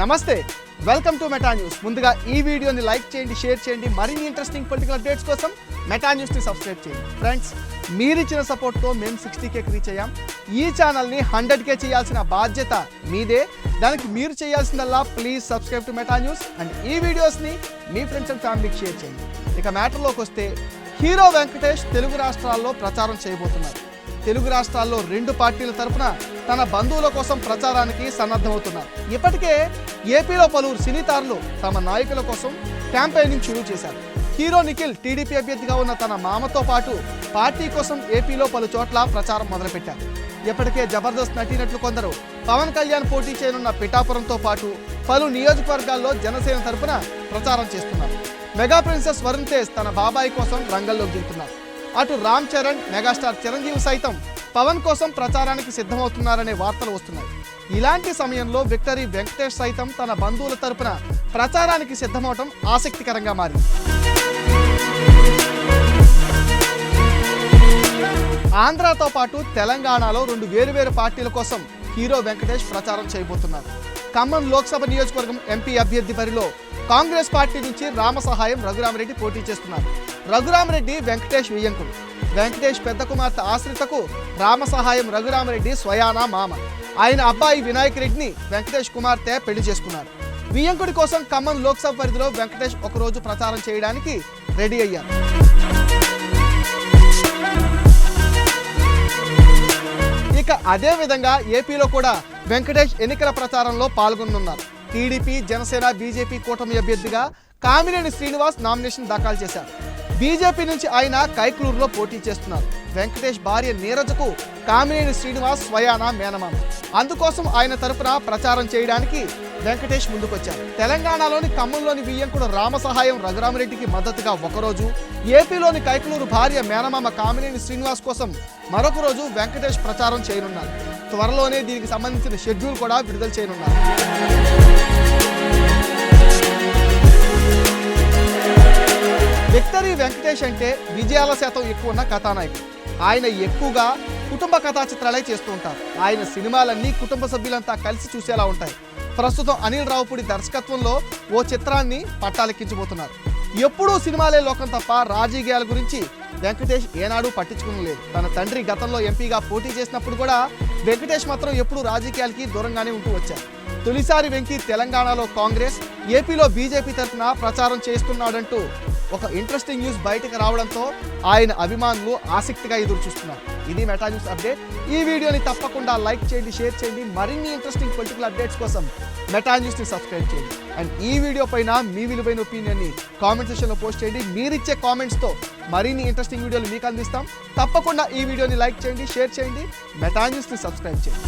నమస్తే. Welcome to Meta news ముందుగా ఈ వీడియోని లైక్ చేయండి షేర్ చేయండి. మరిన్ని ఇంట్రెస్టింగ్ పొలిటికల్ అప్డేట్స్ కోసం మెటా న్యూస్ని సబ్స్క్రైబ్ చేయండి. ఫ్రెండ్స్ మీరిచ్చిన సపోర్ట్తో మేము సిక్స్టీ కేకి రీచ్ అయ్యాం. ఈ ఛానల్ని హండ్రెడ్ కే చేయాల్సిన బాధ్యత మీదే. దానికి మీరు చేయాల్సిందల్లా please subscribe to Meta news and ఈ వీడియోస్ని మీ ఫ్రెండ్స్ అండ్ ఫ్యామిలీకి షేర్ చేయండి. ఇక మ్యాటర్లోకి వస్తే హీరో వెంకటేష్ తెలుగు రాష్ట్రాల్లో ప్రచారం చేయబోతున్నారు. తెలుగు రాష్ట్రాల్లో రెండు పార్టీల తరపున తన బంధువుల కోసం ప్రచారానికి సన్నద్ధమవుతున్నారు. ఇప్పటికే ఏపీలో పలువురు సినీతారులు తమ నాయకుల కోసం క్యాంపెయినింగ్ షురూ చేశారు. హీరో నిఖిల్ టీడీపీ అభ్యర్థిగా ఉన్న తన మామతో పాటు పార్టీ కోసం ఏపీలో పలు చోట్ల ప్రచారం మొదలుపెట్టారు. ఇప్పటికే జబర్దస్త్ నటినట్లు కొందరు పవన్ కళ్యాణ్ పోటీ చేయనున్న పిఠాపురంతో పాటు పలు నియోజకవర్గాల్లో జనసేన తరపున ప్రచారం చేస్తున్నారు. మెగా ప్రిన్సెస్ వరుణ్ తేజ్ తన బాబాయ్ కోసం రంగంలోకి దిగుతున్నారు. అటు రామ్ చరణ్ మెగాస్టార్ చిరంజీవి సైతం పవన్ కోసం ప్రచారానికి సిద్ధమవుతున్నారనే వార్తలు వస్తున్నాయి. ఇలాంటి సమయంలో విక్టరీ వెంకటేష్ సైతం తన బంధువుల తరపున ప్రచారానికి సిద్ధమవటం ఆసక్తికరంగా మారింది. ఆంధ్రాతో పాటు తెలంగాణలో రెండు వేరువేరు పార్టీల కోసం హీరో వెంకటేష్ ప్రచారం చేయబోతున్నారు. ఖమ్మం లోక్సభ నియోజకవర్గం ఎంపీ అభ్యర్థి బరిలో కాంగ్రెస్ పార్టీ నుంచి రామసహాయం రఘురామరెడ్డి పోటీ చేస్తున్నారు. రఘురామరెడ్డి వెంకటేష్ వియ్యంకుడు. వెంకటేష్ పెద్ద కుమార్తె ఆశ్రితకు రామసహాయం రఘురామరెడ్డి స్వయానా మామ. ఆయన అబ్బాయి వినాయక్ రెడ్డిని వెంకటేష్ కుమార్తె పెళ్ళి చేసుకున్నారు. వియ్యంకుడి కోసం ఖమ్మం లోక్సభ పరిధిలో వెంకటేష్ ఒకరోజు ప్రచారం చేయడానికి రెడీ అయ్యారు. ఇక అదే విధంగా ఏపీలో కూడా వెంకటేష్ ఎన్నికల ప్రచారంలో పాల్గొనున్నారు. టీడీపీ జనసేన బీజేపీ కూటమి అభ్యర్థిగా కామినేని శ్రీనివాస్ నామినేషన్ దాఖలు చేశారు. బీజేపీ నుంచి ఆయన కైక్లూరులో పోటీ చేస్తున్నారు. వెంకటేష్ భార్య నీరజకు కామినేని శ్రీనివాస్ స్వయానా మేనమామ. అందుకోసం ఆయన తరపున ప్రచారం చేయడానికి వెంకటేష్ ముందుకొచ్చారు. తెలంగాణలోని ఖమ్మంలోని రామ రామసహాయం రఘురామరెడ్డికి మద్దతుగా ఒకరోజు ఏపీలోని కైకలూరు భార్య మేనమామ కామినేని శ్రీనివాస్ కోసం మరొక రోజు వెంకటేష్ ప్రచారం చేయనున్నారు. త్వరలోనే దీనికి సంబంధించిన షెడ్యూల్ కూడా విడుదల చేయనున్నారు. విక్టరీ వెంకటేష్ అంటే విజయాల శాతం ఎక్కువ ఉన్న కథానాయకుడు. ఆయన ఎక్కువగా కుటుంబ కథా చిత్రాలే చేస్తూ ఉంటారు. ఆయన సినిమాలన్నీ కుటుంబ సభ్యులంతా కలిసి చూసేలా ఉంటాయి. ప్రస్తుతం అనిల్ రావుపూడి దర్శకత్వంలో ఓ చిత్రాన్ని పట్టాలెక్కించబోతున్నారు. ఎప్పుడూ సినిమాలే లోకం తప్ప రాజకీయాల గురించి వెంకటేష్ ఏనాడు పట్టించుకునలేదు. తన తండ్రి గతంలో ఎంపీగా పోటీ చేసినప్పుడు కూడా వెంకటేష్ మాత్రం ఎప్పుడూ రాజకీయాలకి దూరంగానే ఉంటూ వచ్చారు. తొలిసారి వెంకీ తెలంగాణలో కాంగ్రెస్ ఏపీలో బీజేపీ తరఫున ప్రచారం చేస్తున్నాడంటూ ఒక ఇంట్రెస్టింగ్ న్యూస్ బయటకు రావడంతో ఆయన అభిమానులు ఆసక్తిగా ఎదురు చూస్తున్నారు. ఇది మెటా న్యూస్ అప్డేట్ ఈ వీడియోని తప్పకుండా లైక్ చేయండి షేర్ చేయండి. మరిన్ని ఇంట్రెస్టింగ్ పొలిటికల్ అప్డేట్స్ కోసం మెటా న్యూస్ని సబ్స్క్రైబ్ చేయండి. అండ్ ఈ వీడియో పైన మీ విలువైన ఒపీనియన్ని కామెంట్ సెక్షన్లో పోస్ట్ చేయండి. మీరిచ్చే కామెంట్స్తో మరిన్ని ఇంట్రెస్టింగ్ వీడియోలు మీకు అందిస్తాం. తప్పకుండా ఈ వీడియోని లైక్ చేయండి షేర్ చేయండి. మెటా న్యూస్ని సబ్స్క్రైబ్ చేయండి.